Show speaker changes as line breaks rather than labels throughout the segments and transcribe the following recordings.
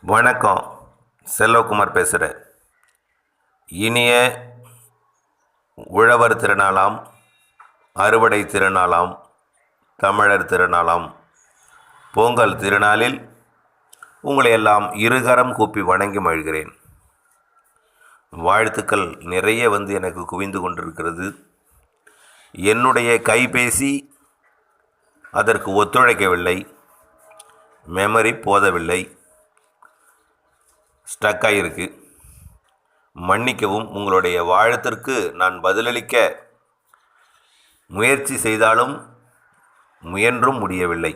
வணக்கம். செல்வகுமார் பேசுகிறேன் இனிய உழவர் திருநாளாம் அறுவடை திருநாளாம் தமிழர் திருநாளாம் பொங்கல் திருநாளில் உங்களை எல்லாம் இருகரம் கூப்பி வணங்கி மகிழ்கிறேன். வாழ்த்துக்கள் நிறைய வந்து எனக்கு குவிந்து கொண்டிருக்கிறது. என்னுடைய கைபேசி அதற்கு ஒத்துழைக்கவில்லை. மெமரி போதவில்லை. ஸ்டக் ஆகியிருக்கு மன்னிக்கவும் உங்களுடைய வாழ்த்திற்கு நான் பதிலளிக்க முயற்சி செய்தாலும் முயன்றும் முடியவில்லை.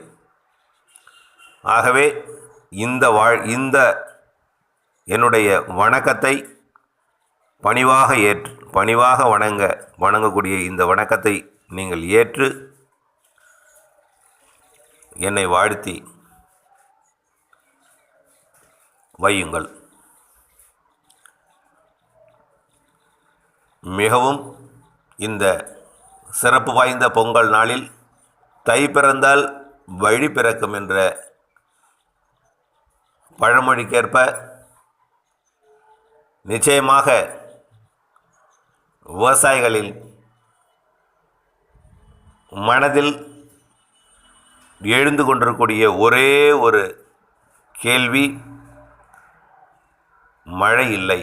ஆகவே இந்த வாழ் இந்த என்னுடைய வணக்கத்தை பணிவாக ஏற்று பணிவாக வணங்க வணங்கக்கூடிய இந்த வணக்கத்தை நீங்கள் ஏற்று என்னை வாழ்த்தி வையுங்கள். மிகவும் இந்த சிறப்பு வாய்ந்த பொங்கல் நாளில் தை பிறந்தால் வழி பிறக்கும் என்ற பழமொழிக்கேற்ப நிச்சயமாக விவசாயிகளில் மனதில் எழுந்து கொண்டிருக்கக்கூடிய ஒரே ஒரு கேள்வி மழை இல்லை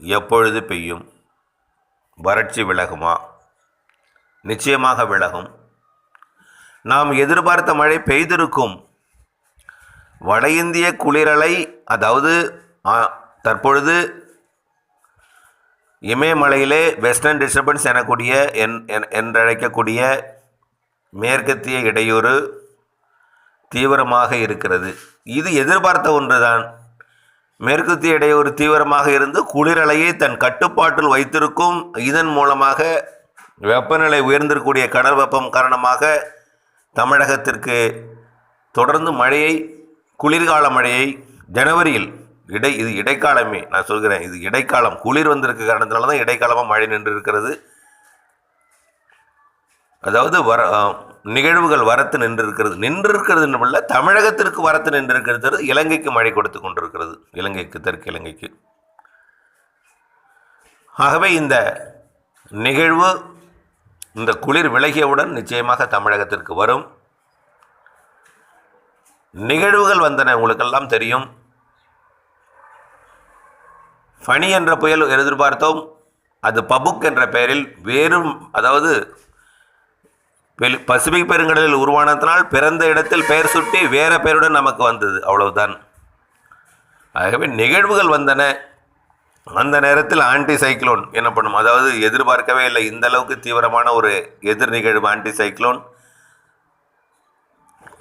எப்பொழுது பெய்யும்? வறட்சி விலகுமா? நிச்சயமாக விலகும். நாம் எதிர்பார்த்த மழை பெய்திருக்கும். வட இந்திய குளிரலை அதாவது தற்பொழுது இமயமலையிலே வெஸ்டர்ன் டிஸ்டர்பன்ஸ் எனக்கூடிய என் என்- என்றழைக்கக்கூடிய மேற்கத்திய இடையூறு தீவிரமாக இருக்கிறது. இது எதிர்பார்த்த ஒன்றுதான். மேற்கத்திய இடையூறு தீவிரமாக இருந்து குளிரலையை தன் கட்டுப்பாட்டில் வைத்திருக்கும். இதன் மூலமாக வெப்பநிலை உயர்ந்திருக்கூடிய கடல் வெப்பம் காரணமாக தமிழகத்திற்கு தொடர்ந்து மழையை குளிர்கால மழையை ஜனவரியில் இடை இது இடைக்காலமே நான் சொல்கிறேன் இது இடைக்காலம் குளிர் வந்திருக்க காரணத்தினால தான் இடைக்காலமாக மழை நின்று இருக்கிறது அதாவது வர நிகழ்வுகள் வரத்து நின்றிருக்கிறது. நின்றிருக்கிறது இல்லை தமிழகத்திற்கு வரத்து நின்றிருக்கிறது. இலங்கைக்கு மழை கொடுத்து கொண்டிருக்கிறது. இலங்கைக்கு தெற்கு இலங்கைக்கு. ஆகவே இந்த நிகழ்வு இந்த குளிர் விலகியவுடன் நிச்சயமாக தமிழகத்திற்கு வரும். நிகழ்வுகள் வந்தன உங்களுக்கெல்லாம் தெரியும். ஃபனி என்ற புயல் எதிர்பார்த்தோம். அது பபுக் என்ற பெயரில் வேறும் அதாவது பசிபிக் பெருங்கடலில் உருவானதனால் பிறந்த இடத்தில் பெயர் சுட்டி வேற பெயருடன் நமக்கு வந்தது. அவ்வளவுதான். ஆகவே நிகழ்வுகள் வந்தன. அந்த நேரத்தில் ஆன்டி சைக்ளோன் என்ன பண்ணும் அதாவது எதிர்பார்க்கவே இல்லை. இந்த அளவுக்கு தீவிரமான ஒரு எதிர் நிகழ்வு ஆன்டி சைக்ளோன்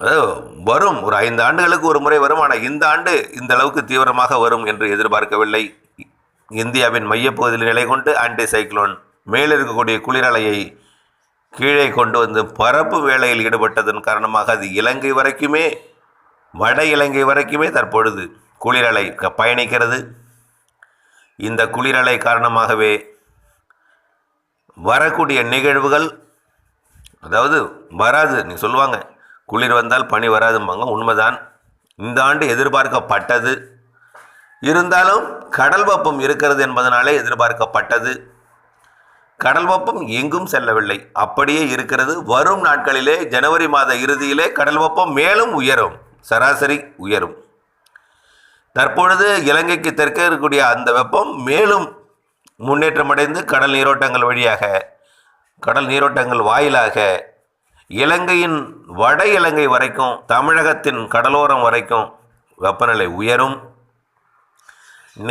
அதாவது வரும். ஒரு ஐந்து ஆண்டுகளுக்கு ஒரு முறை வரும். ஆனால் இந்த ஆண்டு இந்த அளவுக்கு தீவிரமாக வரும் என்று எதிர்பார்க்கவில்லை. இந்தியாவின் மையப்பகுதியில் நிலை கொண்டு ஆன்டி சைக்ளோன் மேலே இருக்கக்கூடிய குளிரலையை கீழே கொண்டு வந்து பரப்பு வேலையில் ஈடுபட்டதன் காரணமாக அது இலங்கை வரைக்குமே வட இலங்கை வரைக்குமே தற்பொழுது குளிரலை க- பயணிக்கிறது. இந்த குளிரலை காரணமாகவே வரக்கூடிய நிகழ்வுகள் அதாவது வராது நீ சொல்லுவாங்க குளிர் வந்தால் பனி வராதும்பாங்க உண்மைதான். இந்த ஆண்டு எதிர்பார்க்கப்பட்டது. இருந்தாலும் கடல் வெப்பம் இருக்கிறது என்பதனாலே எதிர்பார்க்கப்பட்டது. கடல் வெப்பம் எங்கும் செல்லவில்லை. அப்படியே இருக்கிறது வரும் நாட்களிலே ஜனவரி மாத இறுதியிலே கடல் வெப்பம் மேலும் உயரும். சராசரி உயரும். தற்பொழுது இலங்கைக்கு தெற்கே இருக்கக்கூடிய அந்த வெப்பம் மேலும் முன்னேற்றமடைந்து கடல் நீரோட்டங்கள் வழியாக கடல் நீரோட்டங்கள் வாயிலாக இலங்கையின் வட இலங்கை வரைக்கும் தமிழகத்தின் கடலோரம் வரைக்கும் வெப்பநிலை உயரும்.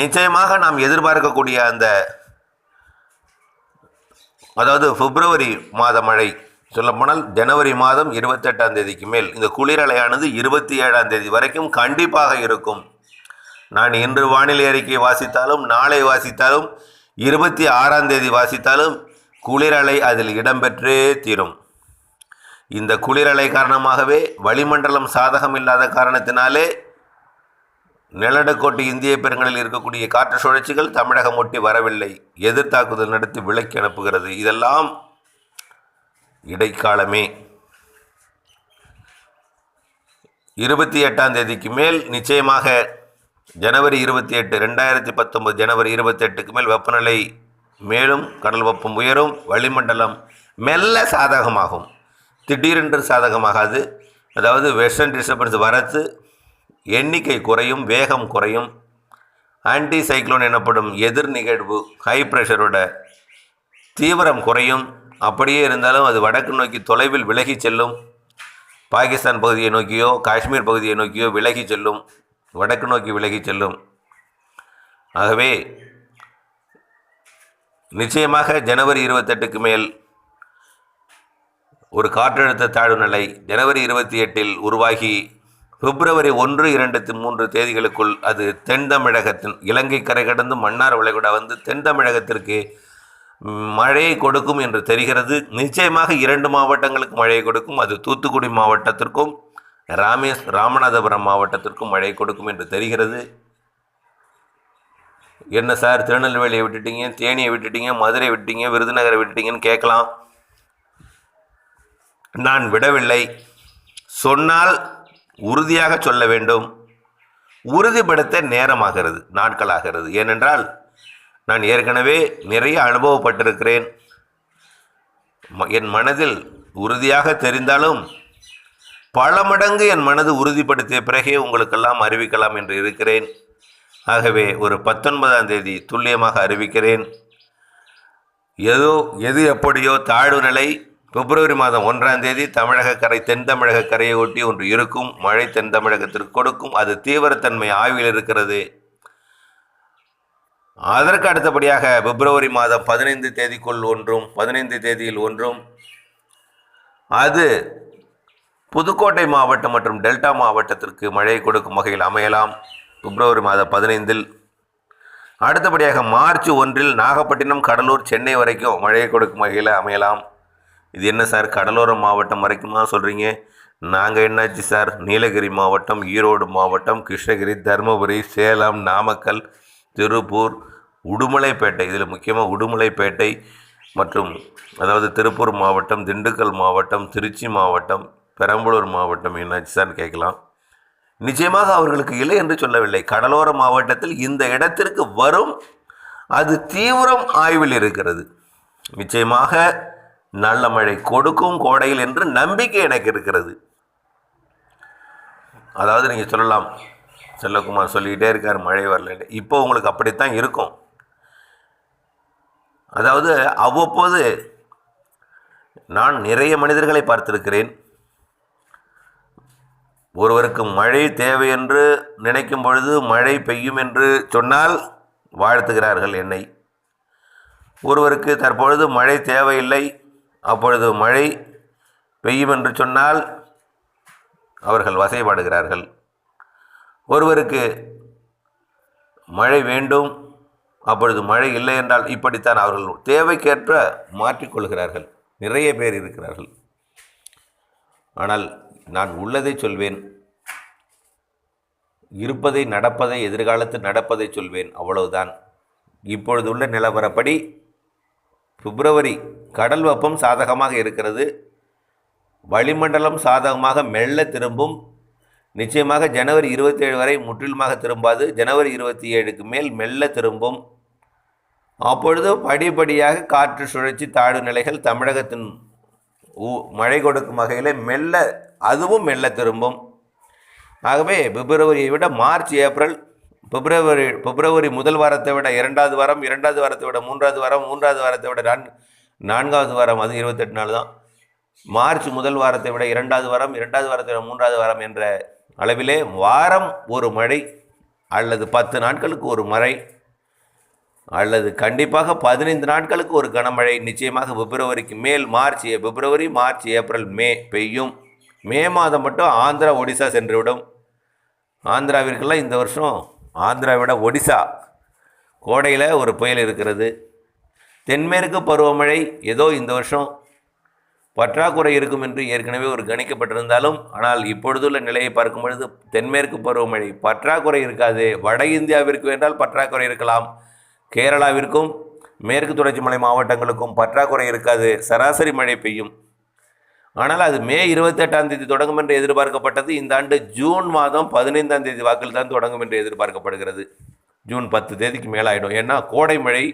நிச்சயமாக நாம் எதிர்பார்க்கக்கூடிய அந்த அதாவது பிப்ரவரி மாத மழை. சொல்லப்போனால் ஜனவரி மாதம் இருபத்தெட்டாம் தேதிக்கு மேல். இந்த குளிரலையானது இருபத்தி ஏழாம் தேதி வரைக்கும் கண்டிப்பாக இருக்கும். நான் இன்று வானிலை அறிக்கை வாசித்தாலும் நாளை வாசித்தாலும் இருபத்தி ஆறாம் தேதி வாசித்தாலும் குளிரலை அதில் இடம்பெற்றே தீரும். இந்த குளிரலை காரணமாகவே வளிமண்டலம் சாதகம் இல்லாத காரணத்தினாலே நிலநடுக்கோட்டு இந்திய பெருங்கடலில் இருக்கக்கூடிய காற்று சுழற்சிகள் தமிழகம் ஒட்டி வரவில்லை. எதிர்த்தாக்குதல் நடத்தி விலக்கி அனுப்புகிறது. இதெல்லாம் இடைக்காலமே. இருபத்தி எட்டாம் தேதிக்கு மேல் நிச்சயமாக ஜனவரி இருபத்தி எட்டு ரெண்டாயிரத்தி பத்தொம்பது ஜனவரி இருபத்தெட்டுக்கு மேல் வெப்பநிலை மேலும் கடல் வெப்பம் உயரும். வளிமண்டலம் மெல்ல சாதகமாகும். திடீரென்று சாதகமாகாது. அதாவது வெஸ்டர்ன் டிஸ்டர்பன்ஸ் வரத்து எண்ணிக்கை குறையும் வேகம் குறையும். ஆன்டி சைக்ளோன் எனப்படும் எதிர் நிகழ்வு ஹை ப்ரெஷரோட தீவிரம் குறையும். அப்படியே இருந்தாலும் அது வடக்கு நோக்கி தொலைவில் விலகி செல்லும். பாகிஸ்தான் பகுதியை நோக்கியோ காஷ்மீர் பகுதியை நோக்கியோ விலகி செல்லும். வடக்கு நோக்கி விலகி செல்லும். ஆகவே நிச்சயமாக ஜனவரி இருபத்தெட்டுக்கு மேல் ஒரு காற்றழுத்த தாழ்வு நிலை ஜனவரி இருபத்தி எட்டில் உருவாகி பிப்ரவரி ஒன்று இரண்டு மூன்று தேதிகளுக்குள் அது தென் தமிழகத்தின் இலங்கை கரை கடந்து மன்னார் வளைகுடா வந்து தென் தமிழகத்திற்கு மழையை கொடுக்கும் என்று தெரிகிறது. நிச்சயமாக இரண்டு மாவட்டங்களுக்கு மழையை கொடுக்கும். அது தூத்துக்குடி மாவட்டத்திற்கும் ராமேஸ் ராமநாதபுரம் மாவட்டத்திற்கும் மழை கொடுக்கும் என்று தெரிகிறது. என்ன சார் திருநெல்வேலியை விட்டுட்டீங்க தேனியை விட்டுட்டீங்க மதுரை விட்டுட்டீங்க விருதுநகரை விட்டுட்டீங்கன்னு கேட்கலாம். நான் விடவில்லை. சொன்னால் உறுதியாக சொல்ல வேண்டும். உறுதிப்படுத்த நேரமாகிறது நாட்களாகிறது. ஏனென்றால் நான் ஏற்கனவே நிறைய அனுபவப்பட்டிருக்கிறேன். ம- என் மனதில் உறுதியாக தெரிந்தாலும் பல மடங்கு என் மனது உறுதிப்படுத்திய பிறகே உங்களுக்கெல்லாம் அறிவிக்கலாம் என்று இருக்கிறேன். ஆகவே ஒரு பத்தொன்பதாம் தேதி துல்லியமாக அறிவிக்கிறேன். ஏதோ எது எப்படியோ தாழ்வு நிலை பிப்ரவரி மாதம் ஒன்றாம் தேதி தமிழக கரை தென் தமிழக கரையை ஒட்டி ஒன்று இருக்கும். மழை தென் தமிழகத்திற்கு கொடுக்கும். அது தீவிரத்தன்மை ஆய்வில் இருக்கிறது. அதற்கு அடுத்தபடியாக பிப்ரவரி மாதம் பதினைந்து தேதிக்குள் ஒன்றும் பதினைந்து தேதியில் ஒன்றும். அது புதுக்கோட்டை மாவட்டம் மற்றும் டெல்டா மாவட்டத்திற்கு மழை கொடுக்கும் வகையில் அமையலாம். பிப்ரவரி மாதம் பதினைந்தில். அடுத்தபடியாக மார்ச் ஒன்றில் நாகப்பட்டினம் கடலூர் சென்னை வரைக்கும் மழையை கொடுக்கும் வகையில் அமையலாம். இது என்ன சார் கடலோர மாவட்டம் வரைக்குமா சொல்கிறீங்க நாங்கள் என்னாச்சு சார்? நீலகிரி மாவட்டம் ஈரோடு மாவட்டம் கிருஷ்ணகிரி தருமபுரி சேலம் நாமக்கல் திருப்பூர் உடுமலைப்பேட்டை. இதில் முக்கியமாக உடுமலைப்பேட்டை மற்றும் அதாவது திருப்பூர் மாவட்டம் திண்டுக்கல் மாவட்டம் திருச்சி மாவட்டம் பெரம்பலூர் மாவட்டம் என்னாச்சு சார்னு கேட்கலாம். நிச்சயமாக அவர்களுக்கு இல்லை என்று சொல்லவில்லை. கடலோர மாவட்டத்தில் இந்த இடத்திற்கு வரும் அது தீவிரம் ஆய்வில் இருக்கிறது. நிச்சயமாக நல்ல மழை கொடுக்கும் கோடையில் என்று நம்பிக்கை எனக்கு இருக்கிறது. அதாவது நீங்கள் சொல்லலாம் செல்லகுமார் சொல்லிக்கிட்டே இருக்கார் மழை வரல இப்போ உங்களுக்கு அப்படித்தான் இருக்கும். அதாவது அவ்வப்போது நான் நிறைய மனிதர்களை பார்த்திருக்கிறேன். ஒருவருக்கு மழை தேவை என்று நினைக்கும் பொழுது மழை பெய்யும் என்று சொன்னால் வாழ்த்துகிறார்கள் என்னை. ஒருவருக்கு தற்பொழுது மழை தேவையில்லை அப்பொழுது மழை பெய்யும் என்று சொன்னால் அவர்கள் வசைபாடுகிறார்கள். ஒருவருக்கு மழை வேண்டும் அப்பொழுது மழை இல்லை என்றால் இப்படித்தான் அவர்கள் தேவைக்கேற்ப மாற்றிக்கொள்கிறார்கள் நிறைய பேர் இருக்கிறார்கள். ஆனால் நான் உள்ளதை சொல்வேன் இருப்பதை நடப்பதை எதிர்காலத்தில் நடப்பதை சொல்வேன் அவ்வளவுதான். இப்பொழுது உள்ள நிலவரப்படி பிப்ரவரி கடல் வெப்பம் சாதகமாக இருக்கிறது. வளிமண்டலம் சாதகமாக மெல்ல திரும்பும். நிச்சயமாக ஜனவரி இருபத்தேழு வரை முற்றிலுமாக திரும்பாது. ஜனவரி இருபத்தி ஏழுக்கு மேல் மெல்ல திரும்பும். அப்பொழுது படிப்படியாக காற்று சுழற்சி தாழ்வு நிலைகள் தமிழகத்தின் ஊ- மழை கொடுக்கும் வகையில் மெல்ல அதுவும் மெல்ல திரும்பும். ஆகவே பிப்ரவரியை விட மார்ச் ஏப்ரல் பிப்ரவரி பிப்ரவரி முதல் வாரத்தை விட இரண்டாவது வாரம் இரண்டாவது வாரத்தை விட மூன்றாவது வாரம் மூன்றாவது வாரத்தை விட நான் நான்காவது வாரம் அது இருபத்தெட்டு நாள் தான். மார்ச் முதல் வாரத்தை விட இரண்டாவது வாரம் இரண்டாவது வாரத்தை விட மூன்றாவது வாரம் என்ற அளவிலே வாரம் ஒரு மழை அல்லது பத்து நாட்களுக்கு ஒரு மழை அல்லது கண்டிப்பாக பதினைந்து நாட்களுக்கு ஒரு கனமழை. நிச்சயமாக பிப்ரவரிக்கு மேல் மார்ச் பிப்ரவரி மார்ச் ஏப்ரல் மே பெய்யும். மே மாதம் மட்டும் ஆந்திரா ஒடிசா சென்றுவிடும். ஆந்திராவிற்கெல்லாம் இந்த வருஷம் ஆந்திராவை விட ஒடிசா. கோடையில் ஒரு புயல் இருக்கிறது. தென்மேற்கு பருவமழை ஏதோ இந்த வருஷம் பற்றாக்குறை இருக்கும் என்று ஏற்கனவே ஒரு கணிக்கப்பட்டிருந்தாலும் ஆனால் இப்பொழுதுள்ள நிலையை பார்க்கும் பொழுது தென்மேற்கு பருவமழை பற்றாக்குறை இருக்காது. வட இந்தியாவிற்கு என்றால் பற்றாக்குறை இருக்கலாம். கேரளாவிற்கும் மேற்கு தொடர்ச்சி மலை மாவட்டங்களுக்கும் பற்றாக்குறை இருக்காது. சராசரி மழை பெய்யும். ஆனால் அது மே இருபத்தெட்டாம் தேதி தொடங்கும் என்று எதிர்பார்க்கப்பட்டது. இந்த ஆண்டு ஜூன் மாதம் பதினைந்தாம் தேதி வாக்கில் தான் தொடங்கும் என்று எதிர்பார்க்கப்படுகிறது. ஜூன் பத்து தேதிக்கு மேலாயிடும். ஏன்னா கோடை மழை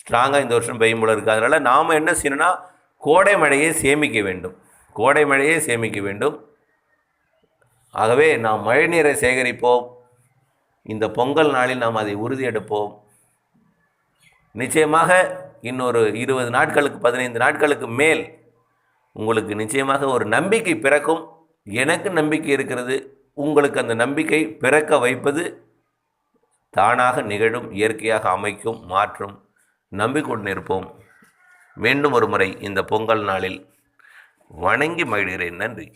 ஸ்ட்ராங்காக இந்த வருஷம் பெய்யும் போல இருக்குது அதனால் நாம் என்ன செய்யணும்னா கோடை மழையை சேமிக்க வேண்டும். கோடை மழையை சேமிக்க வேண்டும். ஆகவே நாம் மழைநீரை சேகரிப்போம். இந்த பொங்கல் நாளில் நாம் அதை உறுதியெடுப்போம் நிச்சயமாக இன்னொரு இருபது நாட்களுக்கு பதினைந்து நாட்களுக்கு மேல் உங்களுக்கு நிச்சயமாக ஒரு நம்பிக்கை பிறக்கும். எனக்கு நம்பிக்கை இருக்கிறது. உங்களுக்கு அந்த நம்பிக்கை பிறக்க வைப்பது தானாக நிகழும் இயற்கையாக அமைக்கும் மாற்றும். நம்பிக்கொண்டிருப்போம் மீண்டும் ஒரு முறை இந்த பொங்கல் நாளில் வணங்கி மகிழ்கிறேன். நன்றி.